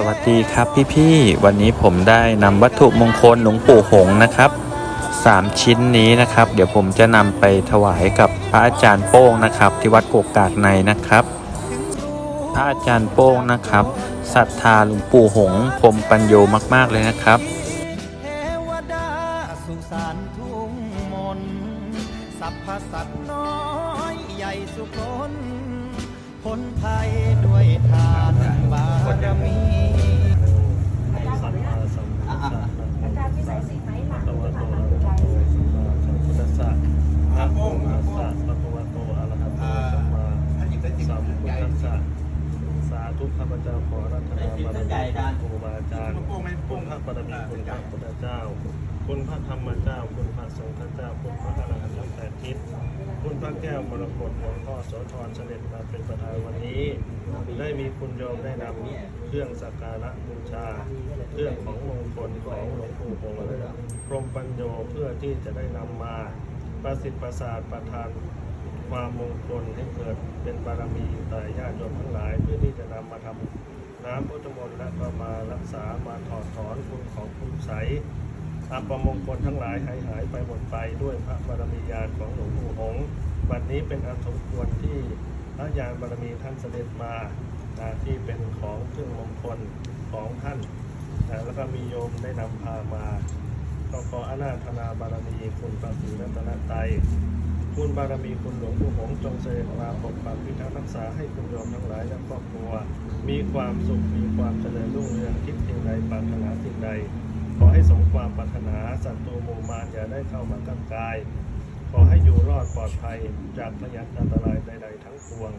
สวัสดีครับพี่ๆ วันนี้ผมได้นำวัตถุมงคลหลวงปู่หงนะครับสามชิ้นนี้นะครับ เดี๋ยวผมจะนำไปถวายกับพระอาจารย์โป้งนะครับ ที่วัดโกกากในนะครับ พระอาจารย์โป้งนะครับศรัทธาหลวงปู่หงส์พรมปัญโยมาก ๆ เลยนะครับสัพพสัตน้อยใหญ่สุคนพ้นภัยด้วยทานบารมี อาจารย์ที่ใส่สีไหมหลังจะผ่านทางหัวใจ พุทธัสสะนะโมตัสสะภะคะวะโตอะระหะโตสัมมาสัมพุทธั สสะสาธุข้าพเจ้าขอรัตนาบารมีครูบาอาจารย์คุณพระบารมีคุณพระพุทธเจ้า คุณพระธรรมเจ้า คุณพระสงฆ์เจ้า คุณพระอรหันต์ทั้งแปดทิศคุณพระแก้วมรกตหลวงพ่อโสธรเสด็จมาเป็นประธานวันนี้ ได้มีคุณโยมได้นำเครื่องสักการะบูชา เครื่องของมงคลของหลวงปู่หงส์พรมปัญโยเพื่อที่จะได้นำมาประสิทธิ์ประสาทประทาน ความมงคลให้เกิดเป็นบารมีแต่ญาติโยมทั้งหลายเพื่อที่จะนำมาทำน้ำพุทธมนต์และก็มารักษามาถอดถอนคุณของคุณใสยอัปมงคลทั้งหลายหายหายไปหมดไปด้วยพระบารมีญาณของหลวงปู่หงส์วันนี้เป็นอันสมควรที่พระญาณบารมีท่านเสด็จมาที่เป็นของเครื่องมงคลของท่านแล้วก็มีโยมได้นำพามาก็ขออาราธนาบารมีคุณพระศรีรัตนตรัย คุณบารมีคุณหลวงปู่หงส์จงเสด็จมาปกปักพิทักษ์รักษาให้คุณโยมทั้งหลายและครอบครัว มีความสุขมีความเจริญรุ่งเรืองคิดสิ่งใดปรารถนาสิ่งใด ขอให้สมความปรารถนาสัตว์ตัวหมู่มารอย่าได้เข้ามากำกาย ขอให้อยู่รอดปลอดภัยจากพยันอันตรายใด ๆ ทั้งปวง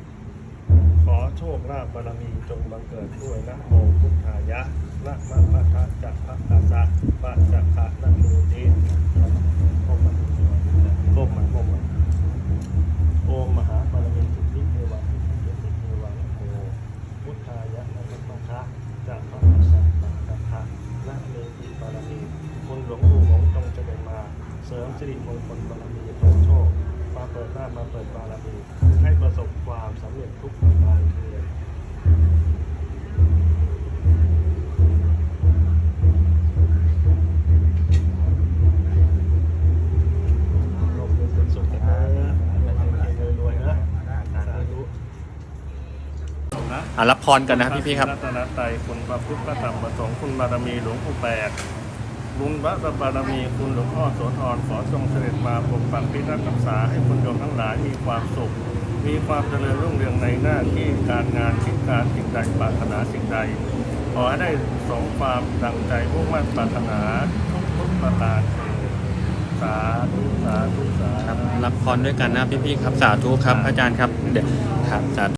ขอโชคลาภบารมีจงบังเกิดด้วยนะโมพุทธายะนะมะพะทะจักพะกาสะปะจักขะนะมูติ มสิริมงคลบารมีเปิดโชคมาเปิดหน้ามาเปิดบารมีให้ประสบความสำเร็จทุกประการเถิดลมเป็นสุขนะรวยนะสาธุอะรับพรกันนะพี่ๆครับรัตนตรัยคุณพระพุทธพระธรรมพระสงฆ์คุณบารมีหลวงปู่แปด บุญพระบารมีคุณหลวงพ่อโสธรขอทรงเสด็จมาปกปักพิทักษ์รักษาให้คุณโยมทั้งหลายมีความสุข มีความเจริญรุ่งเรืองในหน้าที่การงานคิดการสิ่งใดปรารถนาสิ่งใด ขอให้ได้สมความดังใจมุ่งมั่นปรารถนาทุกทุกประการสาธุสาธุสาครับธุ รับพรด้วยกันนะพี่ๆครับสาธุครับอาจารย์ครับเดี๋ยวครับสาธุ